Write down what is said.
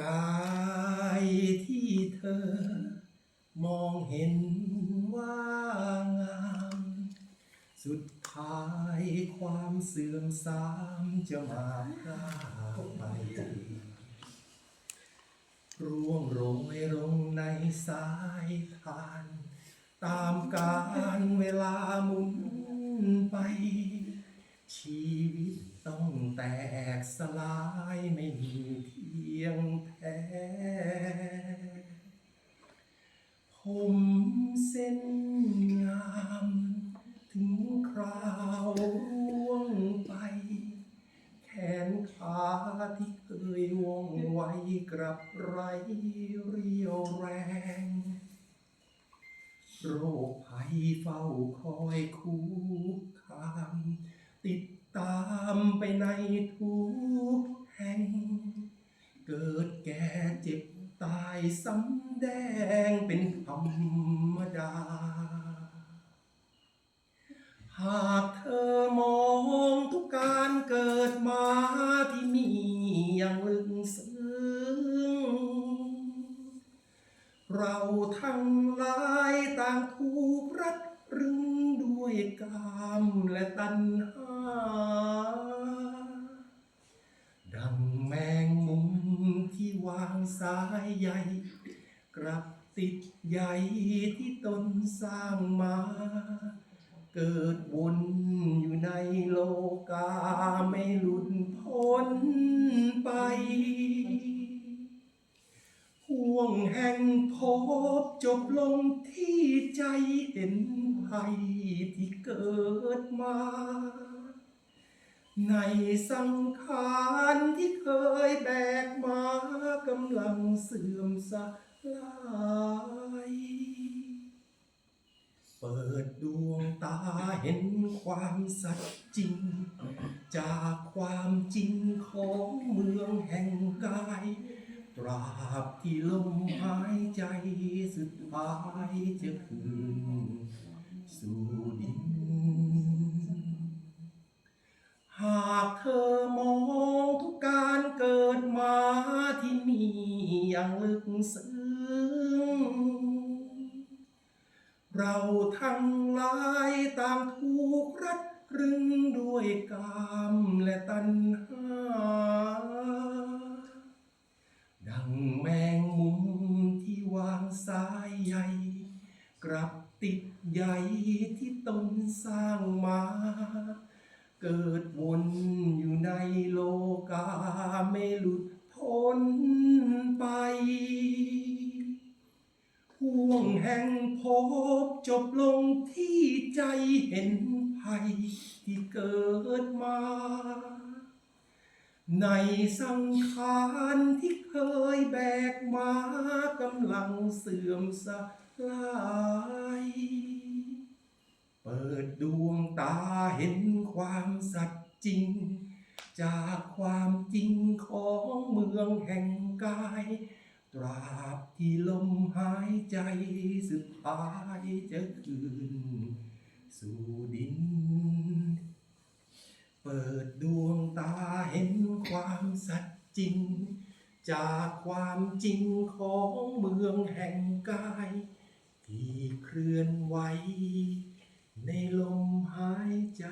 กายที่เธอ มองเห็นว่างาม สุดท้ายความเสื่อมสามจะมาพรากไปร่วงโรยลงในสายทาน ตามกาลเวลาหมุนไป ชีวิตต้องแตกสลายไม่มีที่ ยงแท้ผมเส้นงาม ถึงคราวร่วงไป แขนขาที่เคยว่องไวกลับไรเรียวแรงโรคภัยเฝ้าคอยคูคาม ติดตามไปในทุก ตายสำแดงเป็นธรรมดา หากเธอมองทุกการเกิดมาที่มีอย่างลึกซึ้ง เราทั้งหลายต่างถูกรัดรึงด้วยกามและตัณหา สายใยกลับติดใยที่ตนสร้างมา เกิดวนอยู่ในโลกาไม่หลุดพ้นไปห่วงแห่งพบจบลงที่ใจเห็นภัยที่เกิดมา ในสังขารที่เคยแบกมากำลังเสื่อมสลาย เปิดดวงตาเห็นความสัจจริง จากความจริงของเมืองแห่งกาย ตราบที่ลมหายใจสุดท้ายจะคืนสู่ ลึกซึ้งเราทั้งหลายต่างถูกรัดรึงด้วยกามและตัณหา ดังแมงมุมที่วางสายใยกลับติดใยที่ตนสร้างมา เกิดวนอยู่ในโลกาไม่หลุดพ้น พบจบลงที่ใจเห็นภัยที่เกิดมา ในสังขารที่เคยแบกมากำลังเสื่อมสลายเปิดดวงตาเห็นความสัจจริง จากความจริงของเมืองแห่งกาย ตราบที่ลมหายใจสุดท้ายจะคืน สู่ดิน เปิดดวงตาเห็นความสัจจริง จากความจริงของเมืองแห่งกาย ที่เคลื่อนไหวในลมหายใจ